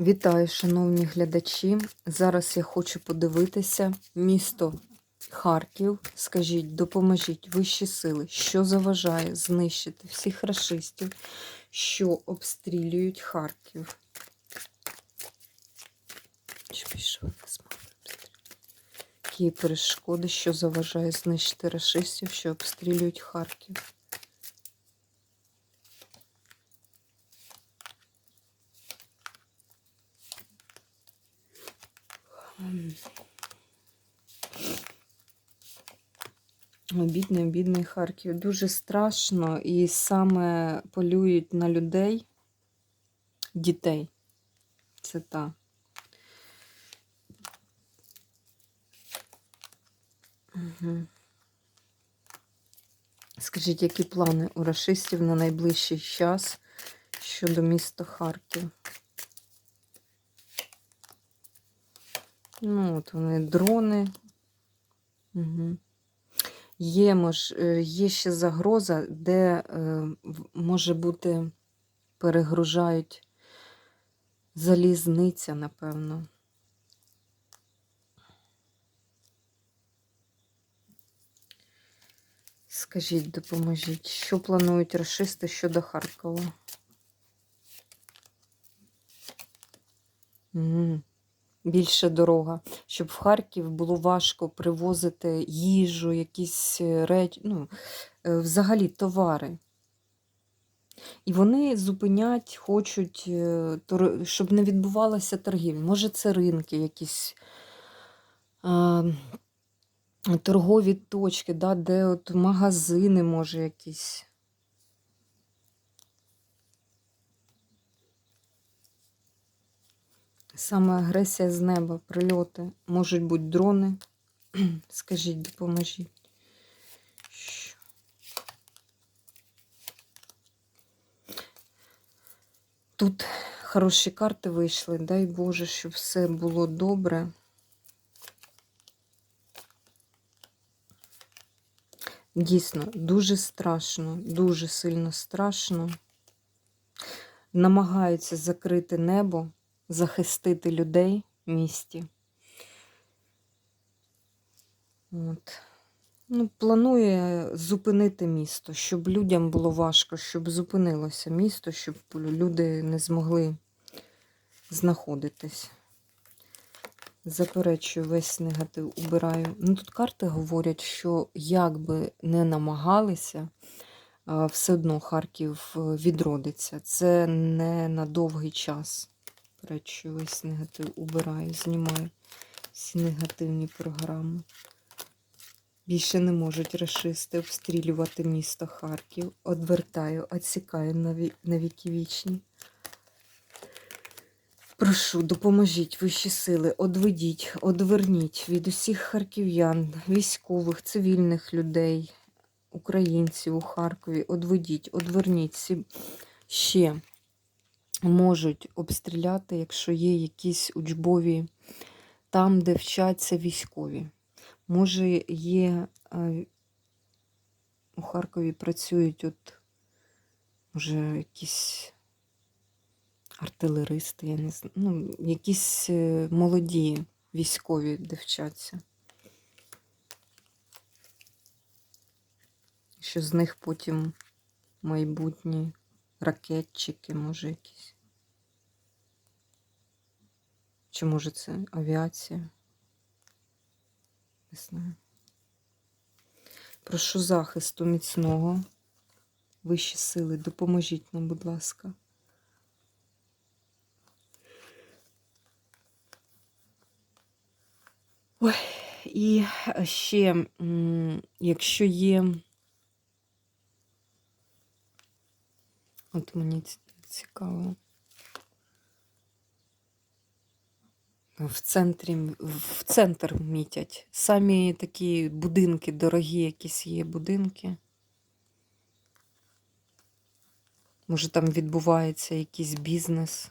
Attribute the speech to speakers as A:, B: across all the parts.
A: Вітаю, шановні глядачі. Зараз я хочу подивитися місто Харків. Скажіть, допоможіть вищі сили, що заважає знищити всіх расистів, що обстрілюють Харків. Які перешкоди, що заважає знищити расистів, що обстрілюють Харків? Бідний, бідний Харків. Дуже страшно і саме полюють на людей, дітей. Це та. Угу. Скажіть, які плани у рашистів на найближчий час щодо міста Харків? Ну, от вони дрони. Угу. Є, мож, е, є ще загроза, де е, може бути перегружають залізниця, напевно. Скажіть, допоможіть, що планують расисти щодо Харкова? Більше дорога, щоб в Харків було важко привозити їжу, якісь речі, ну, е, взагалі товари. І вони зупинять, хочуть, е, щоб не відбувалося торгівля. Може, це ринки, якісь а, торгові точки, да, де от магазини, може, якісь. Саме агресія з неба, прильоти. Можуть бути дрони. Скажіть, допоможіть. Тут хороші карти вийшли. Дай Боже, щоб все було добре. Дійсно, дуже страшно, дуже сильно страшно. Намагаються закрити небо, захистити людей місті. От. Ну, планує зупинити місто, щоб людям було важко, щоб зупинилося місто, щоб люди не змогли знаходитись. Заперечую, весь негатив убираю. Ну, тут карти говорять, що як би не намагалися, все одно Харків е, відродиться. Це не на довгий час. Заперечую, весь негатив убираю, знімаю всі негативні програми. Більше не можуть расисти обстрілювати місто Харків. Одвертаю, відсікаю на віки вічні. Прошу, допоможіть вищі сили, одведіть, одверніть від усіх харків'ян, військових, цивільних людей, українців у Харкові. Одведіть, одверніть. Ще можуть обстріляти, якщо є якісь учбові там, де вчаться військові. Може, є е, у Харкові працюють от, може, якісь артилеристи, я не знаю, ну, якісь е, молоді військові, де вчаться. Що з них потім майбутні ракетчики, може, якісь. Чи може це авіація? Не знаю. Прошу захисту міцного. Вищі сили, допоможіть нам, будь ласка. Ой, і ще, якщо є. От мені цікаво. В центрі, в центр мітять. Самі такі будинки, дорогі якісь є будинки. Може, там відбувається якийсь бізнес.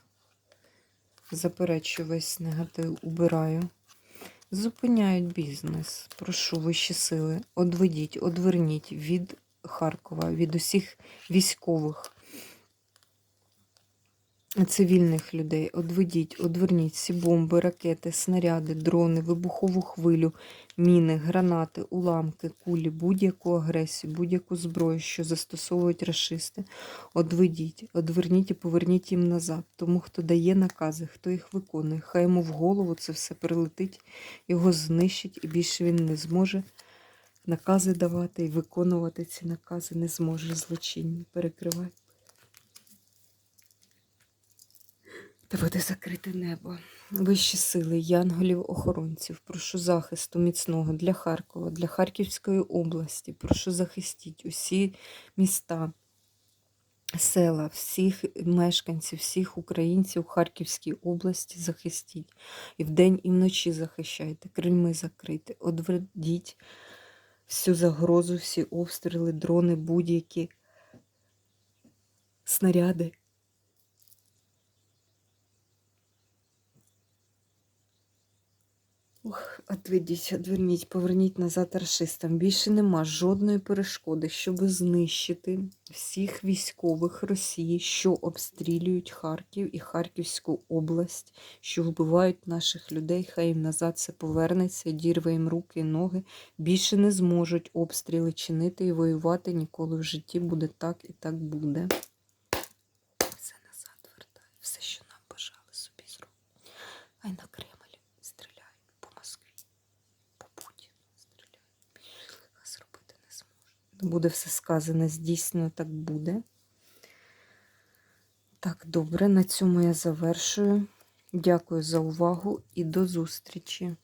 A: Заперечую весь негатив, убираю. Зупиняють бізнес. Прошу вищі сили. Одведіть, одверніть від Харкова, від усіх військових. Цивільних людей. Одведіть, одверніть всі бомби, ракети, снаряди, дрони, вибухову хвилю, міни, гранати, уламки, кулі, будь-яку агресію, будь-яку зброю, що застосовують рашисти. Одведіть, одверніть і поверніть їм назад. Тому, хто дає накази, хто їх виконує, хай йому в голову це все прилетить, його знищить, і більше він не зможе накази давати і виконувати ці накази не зможе злочинні. Перекривай. Та буде закрите небо. Вищі сили, янголів-охоронців, прошу захисту міцного для Харкова, для Харківської області. Прошу захистіть усі міста, села, всіх мешканців, всіх українців у Харківській області захистіть. І вдень, і вночі захищайте, крильми закрийте, одведіть всю загрозу, всі обстріли, дрони, будь-які снаряди. Ух, отведіть, одверніть, поверніть назад рашистам. Більше нема жодної перешкоди, щоб знищити всіх військових Росії, що обстрілюють Харків і Харківську область, що вбивають наших людей. Хай їм назад це повернеться, дірве їм руки і ноги. Більше не зможуть обстріли чинити і воювати ніколи в житті. Буде так і так буде. Все назад вертай, все, що нам бажали собі зробити. Хай на Кремль стріляють по Москві, по Путіну стріляють. Більше зробити не зможуть. Буде все сказане, здійснено, так буде. Так, добре, на цьому я завершую. Дякую за увагу і до зустрічі!